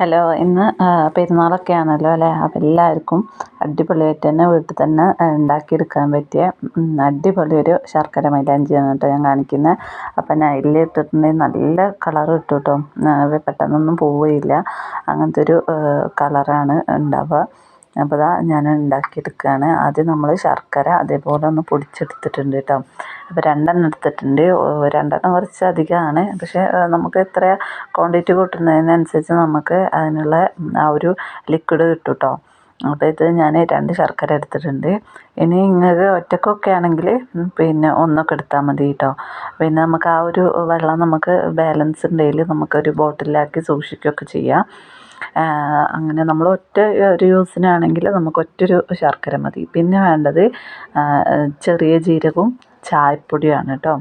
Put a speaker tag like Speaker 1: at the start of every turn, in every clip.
Speaker 1: Hello ഇന്ന് പെരുന്നാളൊക്കെ ആണല്ലോ അല്ലേ? അപ്പോൾ എല്ലാവർക്കും അടിപൊളിയായിട്ട് തന്നെ വീട്ടിൽ തന്നെ ഉണ്ടാക്കിയെടുക്കാൻ പറ്റിയ അടിപൊളി ഒരു ശർക്കര മൈലാഞ്ചിയാണ് കേട്ടോ ഞാൻ കാണിക്കുന്നത് അപ്പം നൈലിൽ ഇട്ടിട്ടുണ്ടെങ്കിൽ നല്ല കളർ കിട്ടും കേട്ടോ. പെട്ടെന്നൊന്നും പോവുകയില്ല. അങ്ങനത്തെ ഒരു കളറാണ് ഉണ്ടാവുക. അപ്പോൾ ഇതാ ഞാൻ ഉണ്ടാക്കിയെടുക്കുകയാണ് ആദ്യം നമ്മൾ ശർക്കര അതേപോലെ ഒന്ന് പൊടിച്ചെടുത്തിട്ടുണ്ട് കേട്ടോ അപ്പോൾ രണ്ടെണ്ണം എടുത്തിട്ടുണ്ട്. രണ്ടെണ്ണം കുറച്ച് അധികമാണ് പക്ഷേ നമുക്ക് എത്ര ക്വാണ്ടിറ്റി കൂട്ടുന്നതിനനുസരിച്ച് നമുക്ക് അതിനുള്ള ആ ഒരു ലിക്വിഡ് കിട്ടും കേട്ടോ അപ്പോൾ ഇത് ഞാൻ രണ്ട് ശർക്കര എടുത്തിട്ടുണ്ട്. ഇനി നിങ്ങൾക്ക് ഒറ്റക്കൊക്കെ ആണെങ്കിൽ പിന്നെ ഒന്നൊക്കെ എടുത്താൽ മതി കേട്ടോ പിന്നെ നമുക്ക് ആ ഒരു വെള്ളം നമുക്ക് ബാലൻസ് ഉണ്ടെങ്കിൽ നമുക്കൊരു ബോട്ടിലാക്കി സൂക്ഷിക്കുകയൊക്കെ ചെയ്യാം. അങ്ങനെ നമ്മൾ ഒറ്റ ഒരു യൂസിനാണെങ്കിൽ നമുക്ക് ഒറ്റൊരു ശർക്കര മതി. പിന്നെ വേണ്ടത് ചെറിയ ജീരകവും ചായപ്പൊടിയാണ് കേട്ടോ.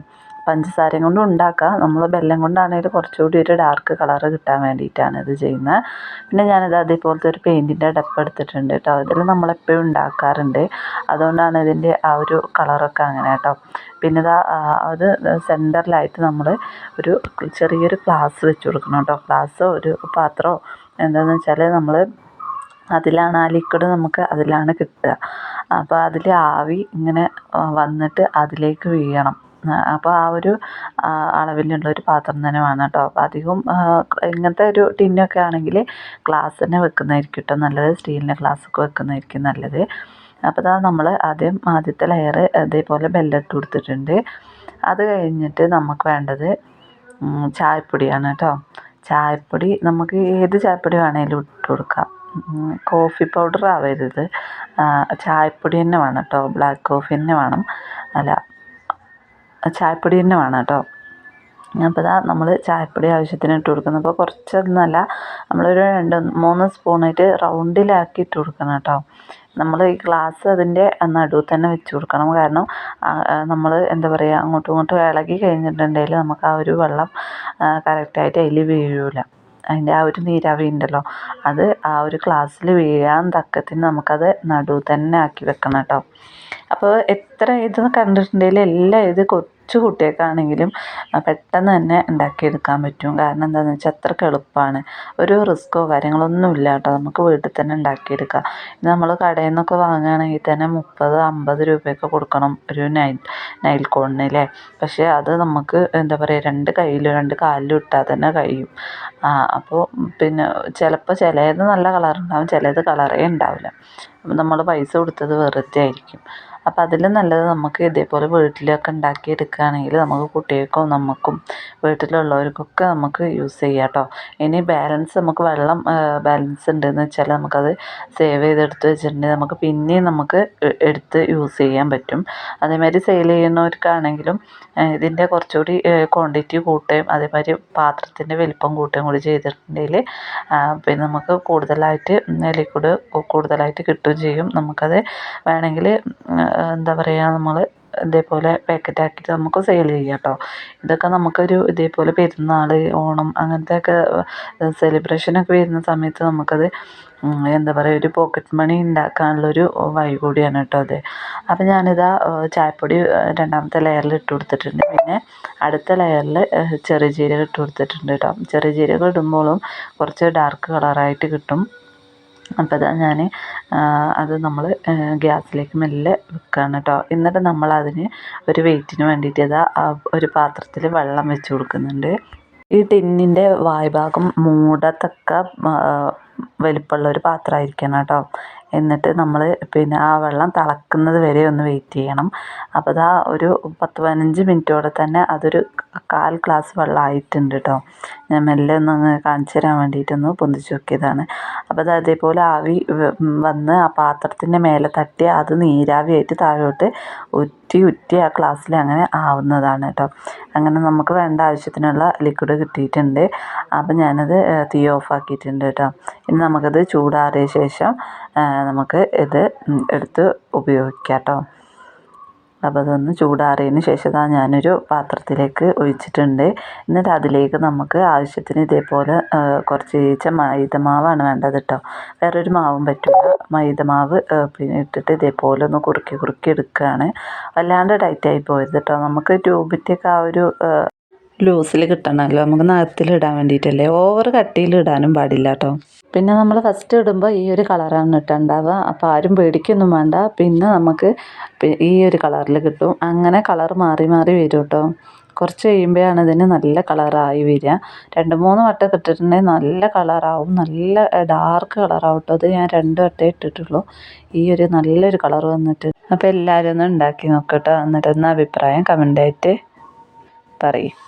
Speaker 1: പഞ്ചസാരയും കൊണ്ടും ഉണ്ടാക്കാം. നമ്മൾ ബെല്ലം കൊണ്ടാണെങ്കിൽ കുറച്ചുകൂടി ഒരു ഡാർക്ക് കളർ കിട്ടാൻ വേണ്ടിയിട്ടാണ് ഇത് ചെയ്യുന്നത്. പിന്നെ ഞാനിത് അതേപോലത്തെ ഒരു പെയിന്റിന്റെ ഡപ്പ് എടുത്തിട്ടുണ്ട് കേട്ടോ. ഇതിൽ നമ്മളെപ്പോഴും ഉണ്ടാക്കാറുണ്ട്. അതുകൊണ്ടാണ് ഇതിന്റെ ആ ഒരു കളറൊക്കെ അങ്ങനെ കേട്ടോ. പിന്നെ ഇതാ അത് സെന്ററിലായിട്ട് നമ്മൾ ഒരു ചെറിയൊരു ഗ്ലാസ് വെച്ച് കൊടുക്കണം കേട്ടോ. ഗ്ലാസ്സോ ഒരു പാത്രമോ എന്താണെന്ന് വെച്ചാൽ നമ്മൾ അതിലാണ് ആ ലിക്വിഡ് നമുക്ക് അതിലാണ് കിട്ടുക. അപ്പോൾ അതിൽ ആവി ഇങ്ങനെ വന്നിട്ട് അതിലേക്ക് വീഴണം. അപ്പോൾ ആ ഒരു അളവിലുള്ള ഒരു പാത്രം തന്നെ വേണം കേട്ടോ. അപ്പോൾ അധികം ഇങ്ങനത്തെ ഒരു ടിന്നൊക്കെ ആണെങ്കിൽ ഗ്ലാസ് തന്നെ വെക്കുന്നതായിരിക്കും കേട്ടോ നല്ലത്. സ്റ്റീലിന്റെ ഗ്ലാസ്സൊക്കെ വെക്കുന്നതായിരിക്കും നല്ലത്. അപ്പോൾ ഇതാ നമ്മൾ ആദ്യം ആദ്യത്തെ ലെയർ അതേപോലെ ബെല്ലിട്ട് കൊടുത്തിട്ടുണ്ട്. അത് കഴിഞ്ഞിട്ട് നമുക്ക് വേണ്ടത് ചായപ്പൊടിയാണ് കേട്ടോ. ചായപ്പൊടി നമുക്ക് ഏത് ചായപ്പൊടി വേണമെങ്കിലും ഇട്ട് കൊടുക്കാം. കോഫി പൗഡർ ആവരുത്. ചായപ്പൊടി തന്നെ വേണം കേട്ടോ ബ്ലാക്ക് കോഫി തന്നെ വേണം. അല്ല ചായപ്പൊടി തന്നെ വേണം കേട്ടോ അപ്പോൾ ഇതാ നമ്മൾ ചായപ്പൊടി ആവശ്യത്തിന് ഇട്ട് കൊടുക്കുന്നത് അപ്പോൾ കുറച്ചൊന്നല്ല നമ്മളൊരു രണ്ട് മൂന്ന് സ്പൂണായിട്ട് റൗണ്ടിലാക്കി ഇട്ട് കൊടുക്കണം കേട്ടോ നമ്മൾ ഈ ഗ്ലാസ് അതിന്റെ നടുവിൽ തന്നെ വെച്ച് കൊടുക്കണം. കാരണം നമ്മൾ എന്താ പറയുക അങ്ങോട്ടും ഇങ്ങോട്ടും ഇളകി കഴിഞ്ഞിട്ടുണ്ടെങ്കിൽ നമുക്ക് ആ ഒരു വെള്ളം കറക്റ്റായിട്ട് അതിൽ വീഴില്ല അതിന്റെ ആ ഒരു നീരാവി ഉണ്ടല്ലോ. അത് ആ ഒരു ക്ലാസ്സിൽ വീഴാൻ തക്കത്തിന് നമുക്കത് നടുവിൽ തന്നെ ആക്കി വെക്കണം കേട്ടോ. അപ്പോൾ എത്ര ഇത് കണ്ടിട്ടുണ്ടെങ്കിലും എല്ലാം ഇത് കൊച്ചു കുട്ടികൾക്കാണെങ്കിലും പെട്ടെന്ന് തന്നെ ഉണ്ടാക്കിയെടുക്കാൻ പറ്റും. കാരണം എന്താണെന്ന് വെച്ചാൽ അത്രയ്ക്ക് എളുപ്പമാണ് ഒരു റിസ്ക്കോ കാര്യങ്ങളൊന്നും ഇല്ല കേട്ടോ. നമുക്ക് വീട്ടിൽ തന്നെ ഉണ്ടാക്കിയെടുക്കാം. ഇത് നമ്മൾ കടയിൽ നിന്നൊക്കെ വാങ്ങുകയാണെങ്കിൽ തന്നെ മുപ്പത് അമ്പത് രൂപയൊക്കെ കൊടുക്കണം ഒരു നൈൽ നൈൽ കോണിന് അല്ലേ? പക്ഷേ അത് നമുക്ക് എന്താ പറയുക രണ്ട് കയ്യിലും രണ്ട് കാലിലും ഇട്ടാൽ തന്നെ കഴിയും. അപ്പോൾ പിന്നെ ചിലപ്പോൾ ചിലത് നല്ല കളറുണ്ടാവും ചിലത് കളറേ ഉണ്ടാവില്ല. നമ്മൾ പൈസ കൊടുത്തത് വെറുതെ ആയിരിക്കും. അപ്പം അതിലും നല്ലത് നമുക്ക് ഇതേപോലെ വീട്ടിലൊക്കെ ഉണ്ടാക്കി എടുക്കുകയാണെങ്കിൽ നമുക്ക് കുട്ടികൾക്കും നമുക്കും വീട്ടിലുള്ളവർക്കൊക്കെ നമുക്ക് യൂസ് ചെയ്യാം കേട്ടോ. ഇനി ബാലൻസ് നമുക്ക് വെള്ളം ബാലൻസ് ഉണ്ടെന്ന് വെച്ചാൽ നമുക്കത് സേവ് ചെയ്തെടുത്ത് വെച്ചിട്ടുണ്ടെങ്കിൽ നമുക്ക് പിന്നെയും നമുക്ക് എടുത്ത് യൂസ് ചെയ്യാൻ പറ്റും. അതേമാതിരി സെയിൽ ചെയ്യുന്നവർക്കാണെങ്കിലും ഇതിന്റെ കുറച്ചുകൂടി ക്വാണ്ടിറ്റി കൂട്ടുകയും അതേമാതിരി പാത്രത്തിന്റെ വലിപ്പം കൂട്ടുകയും കൂടി ചെയ്തിട്ടുണ്ടെങ്കിൽ പിന്നെ നമുക്ക് കൂടുതലായിട്ട് ലിക്വിഡ് കൂടുതലായിട്ട് കിട്ടുകയും ചെയ്യും. നമുക്കത് വേണമെങ്കിൽ എന്താ പറയുക നമ്മൾ ഇതേപോലെ പാക്കറ്റ് ആക്കിയിട്ട് നമുക്ക് സെയിൽ ചെയ്യാം കേട്ടോ ഇതൊക്കെ നമുക്കൊരു ഇതേപോലെ പെരുന്നാൾ ഓണം അങ്ങനത്തെയൊക്കെ സെലിബ്രേഷനൊക്കെ വരുന്ന സമയത്ത് നമുക്കത് എന്താ പറയുക ഒരു പോക്കറ്റ് മണി ഉണ്ടാക്കാനുള്ളൊരു വഴി കൂടിയാണ് കേട്ടോ അത്. അപ്പം ഞാനിതാ ചായപ്പൊടി രണ്ടാമത്തെ ലെയറിൽ ഇട്ട് കൊടുത്തിട്ടുണ്ട്. പിന്നെ അടുത്ത ലെയറിൽ ചെറിയ ജീരകം ഇട്ട് കൊടുത്തിട്ടുണ്ട് കേട്ടോ. ചെറിയ ജീരകം ഇടുമ്പോഴും കുറച്ച് ഡാർക്ക് കളറായിട്ട് കിട്ടും. അപ്പോൾ ഇതാ ഞാൻ അത് നമ്മൾ ഗ്യാസിലേക്ക് മെല്ലെ വെക്കുകയാണ് കേട്ടോ എന്നിട്ട് നമ്മൾ അതിന് ഒരു വെയിറ്റിന് വേണ്ടിയിട്ട് ഇതാ ഒരു പാത്രത്തിൽ വെള്ളം വെച്ച് കൊടുക്കുന്നുണ്ട്. ഈ ടിന്നിന്റെ വായ്ഭാഗം മൂടത്തക്ക വലിപ്പമുള്ള ഒരു പാത്രമായിരിക്കണം കേട്ടോ എന്നിട്ട് നമ്മൾ പിന്നെ ആ വെള്ളം തിളക്കുന്നത് വരെ ഒന്ന് വെയിറ്റ് ചെയ്യണം. അപ്പോൾ അതാ ഒരു പത്ത് പതിനഞ്ച് മിനിറ്റോടെ തന്നെ അതൊരു കാൽ ഗ്ലാസ് വെള്ളം ആയിട്ടുണ്ട് കേട്ടോ ഞാൻ മെല്ലെ ഒന്ന് കാണിച്ചു തരാൻ വേണ്ടിയിട്ടൊന്ന് പൊന്തിച്ച് നോക്കിയതാണ്. അപ്പോൾ അത് അതേപോലെ ആവി വന്ന് ആ പാത്രത്തിന്റെ മേലെ തട്ടി അത് നീരാവിയായിട്ട് താഴോട്ട് ഉറ്റി ഉറ്റി ആ ഗ്ലാസ്സിൽ അങ്ങനെ ആവുന്നതാണ് കേട്ടോ അങ്ങനെ നമുക്ക് വേണ്ട ആവശ്യത്തിനുള്ള ലിക്വിഡ് കിട്ടിയിട്ടുണ്ട്. അപ്പം ഞാനത് തീ ഓഫ് ആക്കിയിട്ടുണ്ട് കേട്ടോ ഇനി നമുക്കത് ചൂടാറിയ ശേഷം നമുക്ക് ഇത് എടുത്ത് ഉപയോഗിക്കാം കേട്ടോ അപ്പോൾ അതൊന്ന് ചൂടാറിയതിന് ശേഷം ഇതാ ഞാനൊരു പാത്രത്തിലേക്ക് ഒഴിച്ചിട്ടുണ്ട്. എന്നിട്ട് അതിലേക്ക് നമുക്ക് ആവശ്യത്തിന് ഇതേപോലെ കുറച്ച് മൈദമാവാണ് വേണ്ടത് കേട്ടോ. വേറൊരു മാവും പറ്റില്ല മൈദമാവ് പിന്നെ ഇട്ടിട്ട് ഇതേപോലെ ഒന്ന് കുറുക്കി കുറുക്കി എടുക്കുകയാണ്. വല്ലാണ്ട് ടൈറ്റായി പോയത് കേട്ടോ. നമുക്ക് ട്യൂബിന്റെയൊക്കെ ആ ഒരു ലൂസിൽ കിട്ടണമല്ലോ നമുക്ക് നഖത്തിൽ ഇടാൻ വേണ്ടിയിട്ടല്ലേ? ഓവർ കട്ടിയിൽ ഇടാനും പാടില്ല കേട്ടോ പിന്നെ നമ്മൾ ഫസ്റ്റ് ഇടുമ്പോൾ ഈ ഒരു കളറാണ് ഇട്ടുണ്ടാവുക അപ്പോൾ ആരും പേടിക്കൊന്നും വേണ്ട. പിന്നെ നമുക്ക് ഈ ഒരു കളറിൽ കിട്ടും. അങ്ങനെ കളർ മാറി മാറി വരും കേട്ടോ കുറച്ച് കഴിയുമ്പോഴാണ് ഇതിന് നല്ല കളറായി വരിക. രണ്ട് മൂന്ന് വട്ടം ഇട്ടിട്ടുണ്ടെങ്കിൽ നല്ല കളറാവും നല്ല ഡാർക്ക് കളറാവും കേട്ടോ അത് ഞാൻ രണ്ട് വട്ടേ ഇട്ടിട്ടുള്ളൂ. ഈ ഒരു നല്ലൊരു കളർ വന്നിട്ട്. അപ്പോൾ എല്ലാവരും ഒന്ന് ഉണ്ടാക്കി നോക്കട്ടോ എന്നിട്ട് ഒന്ന് അഭിപ്രായം കമന്റായിട്ട് പറയും.